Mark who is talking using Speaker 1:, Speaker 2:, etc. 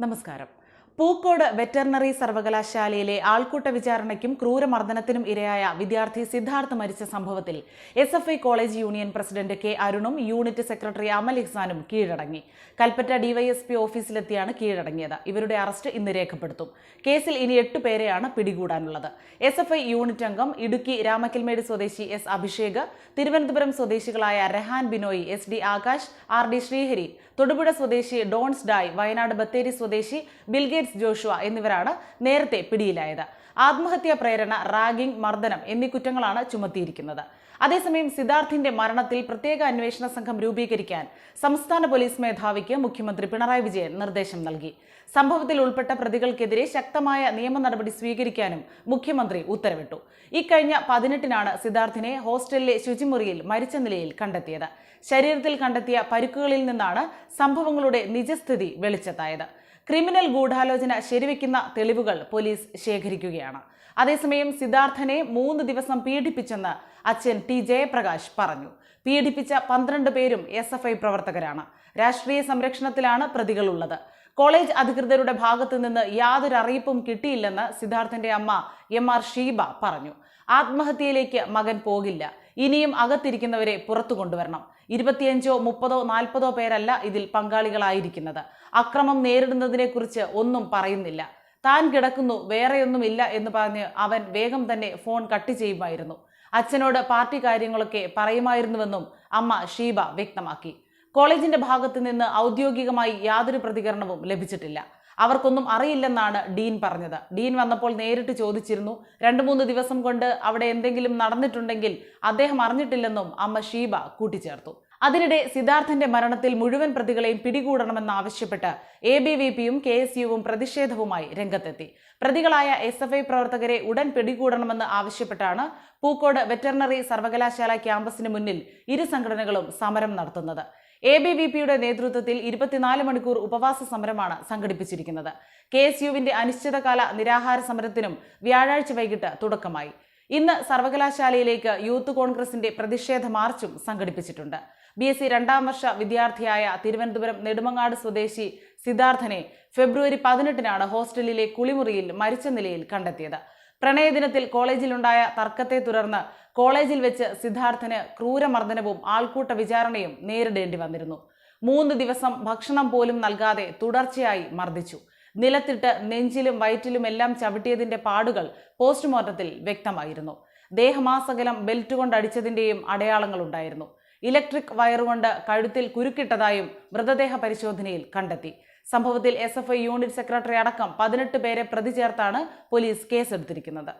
Speaker 1: നമസ്കാരം. പൂക്കോട് വെറ്ററിനറി സർവകലാശാലയിലെ ആൾക്കൂട്ട വിചാരണയ്ക്കും ക്രൂരമർദ്ദനത്തിനും ഇരയായ വിദ്യാർത്ഥി സിദ്ധാർത്ഥ് മരിച്ച സംഭവത്തിൽ S F I college union president K അരുണും unit secretary Amal ഇഹ്സാനും കീഴടങ്ങി. കൽപ്പറ്റ ഡിവൈഎസ്പി ഓഫീസിലെത്തിയാണ് കീഴടങ്ങിയത്. ഇവരുടെ അറസ്റ്റ് ഇന്ന് രേഖപ്പെടുത്തും. കേസിൽ ഇനി എട്ട് പേരെയാണ് പിടികൂടാനുള്ളത്. എസ് എഫ് ഐ യൂണിറ്റ് അംഗം ഇടുക്കി രാമക്കൽമേട് സ്വദേശി എസ് അഭിഷേക് തിരുവനന്തപുരം സ്വദേശികളായ Rahan Binoy S D Akash R D Sreehari Thodupuzha സ്വദേശി ഡോൺസ് ഡായ് വയനാട് ബത്തേരി സ്വദേശി ബിൽഗേറ്റ്സ് ജോഷുവ എന്നിവരാണ് നേരത്തെ പിടിയിലായത്. ആത്മഹത്യാ പ്രേരണ റാഗിംഗ് മർദ്ദനം എന്നീ കുറ്റങ്ങളാണ് ചുമത്തിയിരിക്കുന്നത്. അതേസമയം സിദ്ധാർത്ഥിന്റെ മരണത്തിൽ പ്രത്യേക അന്വേഷണ സംഘം രൂപീകരിക്കാൻ സംസ്ഥാന പോലീസ് മേധാവിക്ക് മുഖ്യമന്ത്രി പിണറായി വിജയൻ നിർദ്ദേശം നൽകി. സംഭവത്തിൽ ഉൾപ്പെട്ട പ്രതികൾക്കെതിരെ ശക്തമായ നിയമ നടപടി സ്വീകരിക്കാനും മുഖ്യമന്ത്രി ഉത്തരവിട്ടു. ഇക്കഴിഞ്ഞ പതിനെട്ടിനാണ് സിദ്ധാർത്ഥിനെ ഹോസ്റ്റലിലെ ശുചിമുറിയിൽ മരിച്ച നിലയിൽ കണ്ടെത്തിയത്. ശരീരത്തിൽ കണ്ടെത്തിയ പരുക്കുകളിൽ നിന്നാണ് സംഭവങ്ങളുടെ നിജസ്ഥിതി വെളിച്ചത്തായത്. ക്രിമിനൽ ഗൂഢാലോചന ശരിവെക്കുന്ന തെളിവുകൾ പോലീസ് ശേഖരിക്കുകയാണ്. അതേസമയം സിദ്ധാർത്ഥനെ മൂന്ന് ദിവസം പീഡിപ്പിച്ചെന്ന് അച്ഛൻ ടി ജയപ്രകാശ് പറഞ്ഞു. പീഡിപ്പിച്ച പന്ത്രണ്ട് പേരും എസ് എഫ് ഐ പ്രവർത്തകരാണ്. രാഷ്ട്രീയ സംരക്ഷണത്തിലാണ് പ്രതികളുള്ളത്. കോളേജ് അധികൃതരുടെ ഭാഗത്തു നിന്ന് യാതൊരു അറിയിപ്പും കിട്ടിയില്ലെന്ന് സിദ്ധാർത്ഥന്റെ അമ്മ എം ആർ ഷീബ പറഞ്ഞു. ആത്മഹത്യയിലേക്ക് മകൻ പോകില്ല. ഇനിയും അകത്തിരിക്കുന്നവരെ പുറത്തു കൊണ്ടുവരണം. ഇരുപത്തിയഞ്ചോ മുപ്പതോ നാൽപ്പതോ പേരല്ല ഇതിൽ പങ്കാളികളായിരിക്കുന്നത്. അക്രമം നേരിടുന്നതിനെക്കുറിച്ച് ഒന്നും പറയുന്നില്ല. താൻ കിടക്കുന്നു വേറെയൊന്നുമില്ല എന്ന് പറഞ്ഞ് അവൻ വേഗം തന്നെ ഫോൺ കട്ട് ചെയ്യുമായിരുന്നു. അച്ഛനോട് പാർട്ടി കാര്യങ്ങളൊക്കെ പറയുമായിരുന്നുവെന്നും അമ്മ ഷീബ വ്യക്തമാക്കി. കോളേജിന്റെ ഭാഗത്തു നിന്ന് ഔദ്യോഗികമായി യാതൊരു പ്രതികരണവും ലഭിച്ചിട്ടില്ല. അവർക്കൊന്നും അറിയില്ലെന്നാണ് ഡീൻ പറഞ്ഞത്. ഡീൻ വന്നപ്പോൾ നേരിട്ട് ചോദിച്ചിരുന്നു രണ്ട് മൂന്ന് ദിവസം കൊണ്ട് അവിടെ എന്തെങ്കിലും നടന്നിട്ടുണ്ടെങ്കിൽ അദ്ദേഹം അറിഞ്ഞിട്ടില്ലെന്നും അമ്മ ഷീബ കൂട്ടിച്ചേർത്തു. അതിനിടെ സിദ്ധാർത്ഥന്റെ മരണത്തിൽ മുഴുവൻ പ്രതികളെയും പിടികൂടണമെന്നാവശ്യപ്പെട്ട് എ ബി വി പിയും കെ എസ് യുവും പ്രതിഷേധവുമായി രംഗത്തെത്തി. പ്രതികളായ എസ് എഫ് ഐ പ്രവർത്തകരെ ഉടൻ പിടികൂടണമെന്ന് ആവശ്യപ്പെട്ടാണ് പൂക്കോട് വെറ്ററിനറി സർവകലാശാല ക്യാമ്പസിന് മുന്നിൽ ഇരു സംഘടനകളും സമരം നടത്തുന്നത്. എ ബി വി പിയുടെ നേതൃത്വത്തിൽ ഇരുപത്തിനാല് മണിക്കൂർ ഉപവാസ സമരമാണ് സംഘടിപ്പിച്ചിരിക്കുന്നത്. കെ എസ് യുവിന്റെ അനിശ്ചിതകാല നിരാഹാര സമരത്തിനും വ്യാഴാഴ്ച വൈകിട്ട് തുടക്കമായി. ഇന്ന് സർവകലാശാലയിലേക്ക് യൂത്ത് കോൺഗ്രസിന്റെ പ്രതിഷേധ മാർച്ചും സംഘടിപ്പിച്ചിട്ടുണ്ട്. ബി എസ് സി രണ്ടാം വർഷ വിദ്യാർത്ഥിയായ തിരുവനന്തപുരം നെടുമങ്ങാട് സ്വദേശി സിദ്ധാർത്ഥനെ ഫെബ്രുവരി പതിനെട്ടിനാണ് ഹോസ്റ്റലിലെ കുളിമുറിയിൽ മരിച്ച നിലയിൽ കണ്ടെത്തിയത്. പ്രണയദിനത്തിൽ കോളേജിലുണ്ടായ തർക്കത്തെ തുടർന്ന് കോളേജിൽ വെച്ച് സിദ്ധാർത്ഥന് ക്രൂരമർദ്ദനവും ആൾക്കൂട്ട വിചാരണയും നേരിടേണ്ടി വന്നിരുന്നു. മൂന്ന് ദിവസം ഭക്ഷണം പോലും നൽകാതെ തുടർച്ചയായി മർദ്ദിച്ചു. നിലത്തിട്ട് നെഞ്ചിലും വയറ്റിലും എല്ലാം ചവിട്ടിയതിന്റെ പാടുകൾ പോസ്റ്റ്മോർട്ടത്തിൽ വ്യക്തമായിരുന്നു. ദേഹമാസകലം ബെൽറ്റ് കൊണ്ട് അടിച്ചതിന്റെയും അടയാളങ്ങളുണ്ടായിരുന്നു. ഇലക്ട്രിക് വയറുകൊണ്ട് കഴുത്തിൽ കുരുക്കിട്ടതായും മൃതദേഹ പരിശോധനയിൽ കണ്ടെത്തി. സംഭവത്തിൽ എസ് യൂണിറ്റ് സെക്രട്ടറി അടക്കം പതിനെട്ട് പേരെ പ്രതി ചേർത്താണ് പോലീസ് കേസെടുത്തിരിക്കുന്നത്.